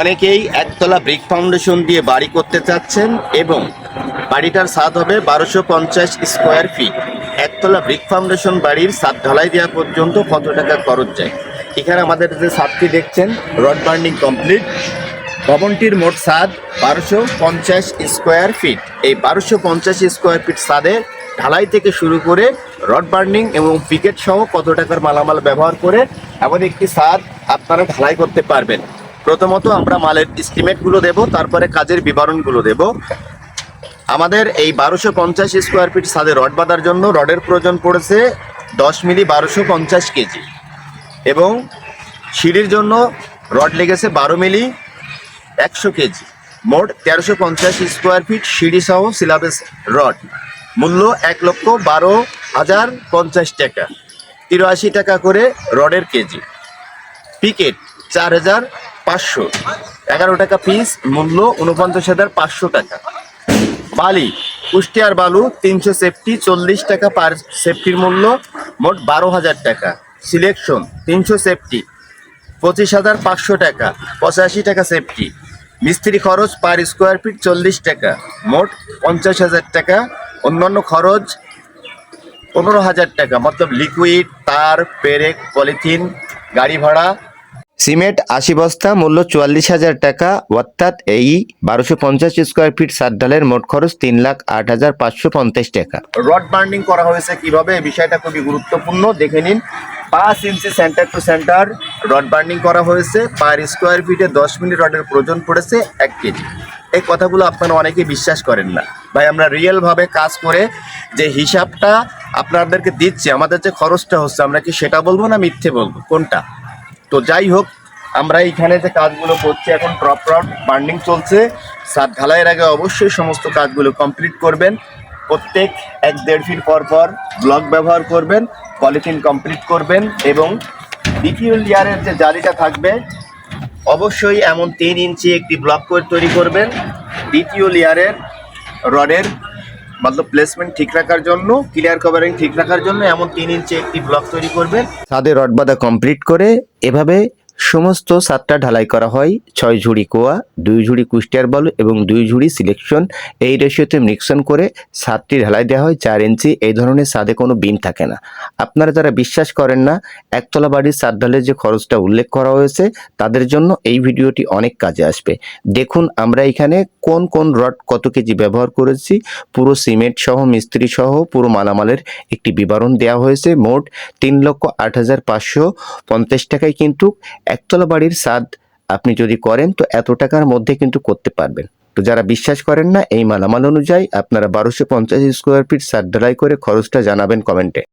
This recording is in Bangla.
অনেকেই একতলা ব্রিক ফাউন্ডেশন দিয়ে বাড়ি করতে চাচ্ছেন এবং বাড়িটার স্বাদ হবে বারোশো পঞ্চাশ স্কোয়ার ফিট একতলা ব্রিক ফাউন্ডেশন বাড়ির ছাদ ঢালাই দেওয়া পর্যন্ত কত টাকা খরচ যায়? এখানে আমাদের যে ছাদটি দেখছেন রড বার্নিং কমপ্লিট ভবনটির মোট ছাদ বারোশো পঞ্চাশ স্কোয়ার ফিট এই বারোশো পঞ্চাশ স্কোয়ার ফিট ছাদে ঢালাই থেকে শুরু করে রড বার্নিং এবং পিকেট সহ কত টাকার মালামাল ব্যবহার করে এমন একটি ছাদ আপনারা ঢালাই করতে পারবেন। প্রথমত আমরা মালের এস্টিমেটগুলো দেব, তারপরে কাজের বিবরণগুলো দেব। আমাদের এই বারোশো পঞ্চাশ স্কোয়ার ফিট ছাদে রড বাঁধার জন্য রডের প্রয়োজন পড়েছে দশ মিলি বারোশো পঞ্চাশ কেজি। এবং সিঁড়ির জন্য রড লেগেছে বারো মিলি একশো কেজি। মোট তেরোশো পঞ্চাশ স্কোয়ার ফিট সিঁড়ি সহ সিলাবেস রড। মূল্য এক লক্ষ বারো হাজার পঞ্চাশ টাকা। তিরাশি টাকা করে রডের কেজি। পিকেট চার হাজার পাঁচশো। এগারো টাকা পিস মূল্য উনপঞ্চাশ হাজার পাঁচশো টাকা। বালি, কুষ্টিয়ার বালু, তিনশো সেফটি চল্লিশ টাকা পার সেফটির মূল্য, মোট বারো হাজার টাকা। সিলেকশন তিনশো সেফটি পঁচিশ হাজার পাঁচশো টাকা, পঁচাশি টাকা সেফটি মিস্ত্রি খরচ পার স্কোয়ার ফিট চল্লিশ টাকা, মোট পঞ্চাশ হাজার টাকা। অন্যান্য খরচ পনেরো হাজার টাকা, মতলব লিকুইড তার পেরেক পলিথিন গাড়ি ভাড়া সিমেন্ট আশি বস্তা, মূল্য চুয়াল্লিশ হাজার টাকা। অর্থাৎ এই বারোশো পঞ্চাশ স্কোয়ার ফিট সাত ডালের মোট খরচ তিন লাখ আট হাজার পাঁচশো পঞ্চাশ টাকা। রড বার্নিং করা হয়েছে কীভাবে? এই বিষয়টা খুবই গুরুত্বপূর্ণ। দেখে নিন। পাঁচ inch centre to centre rod burning করা হয়েছে। পার স্কোয়ার ফিটে দশ মিনিট রডের প্রয়োজন পড়েছে এক কেজি। এই কথাগুলো আপনারা অনেকে বিশ্বাস করেন না। ভাই, আমরা রিয়েলভাবে কাজ করে যে হিসাবটা আপনাদেরকে দিচ্ছি, আমাদের যে খরচটা হচ্ছে, আমরা কি সেটা বলব না মিথ্যে বলব? কোনটা? তো যাই হোক, আমরা এইখানে যে কাজগুলো করছি, এখন ড্রপ রড বার্নিং চলছে। সাত ঢালাইয়ের আগে অবশ্যই সমস্ত কাজগুলো কমপ্লিট করবেন। প্রত্যেক এক দেড় ফিট পর পর ব্লক ব্যবহার করবেন পলিথিন কমপ্লিট করবেন এবং দ্বিতীয় লেয়ারের যে জালিটা থাকবে, অবশ্যই এমন তিন ইঞ্চি একটি ব্লক তৈরি করবেন। দ্বিতীয় লেয়ারের রডের মতলব প্লেসমেন্ট ঠিক রাখার জন্য ক্লিয়ার কভারিং ঠিক রাখার জন্য এমন তিন ইঞ্চি একটি ব্লক তৈরি করবেন ছাদে রড বাঁধা কমপ্লিট করে এভাবে সমস্ত সাতটা ঢালাই করা হয়, ছয় ঝুড়ি কোয়া, দুই ঝুড়ি কুষ্টিয়ার বালু এবং দুই ঝুড়ি সিলেকশন। এই রেশিওতে মিক্সন করে সাতটি ঢালাই দেওয়া হয়, চার ইঞ্চি। এই ধরনের সাদে কোনো বিম থাকে না। আপনারা যারা বিশ্বাস করেন না, একতলা বাড়ির সাত ঢালের যে খরচটা উল্লেখ করা হয়েছে, তাদের জন্য এই ভিডিওটি অনেক কাজে আসবে। দেখুন আমরা এখানে কোন কোন রড কত কেজি ব্যবহার করেছি। পুরো সিমেন্ট সহ, মিস্ত্রি সহ, পুরো মালামালের একটি বিবরণ দেওয়া হয়েছে। মোট তিন লক্ষ আট হাজার পাঁচশো পঞ্চাশ টাকায় কিন্তু একতলা বাড়ির স্বাদ আপনি যদি করেন, তো এত টাকার মধ্যে কিন্তু করতে পারবেন। তো যারা বিশ্বাস করেন না, এই মালামাল অনুযায়ী আপনারা বারোশো পঞ্চাশ স্কোয়ার ফিট সাদ ঢালাই করে খরচটা জানাবেন কমেন্টে।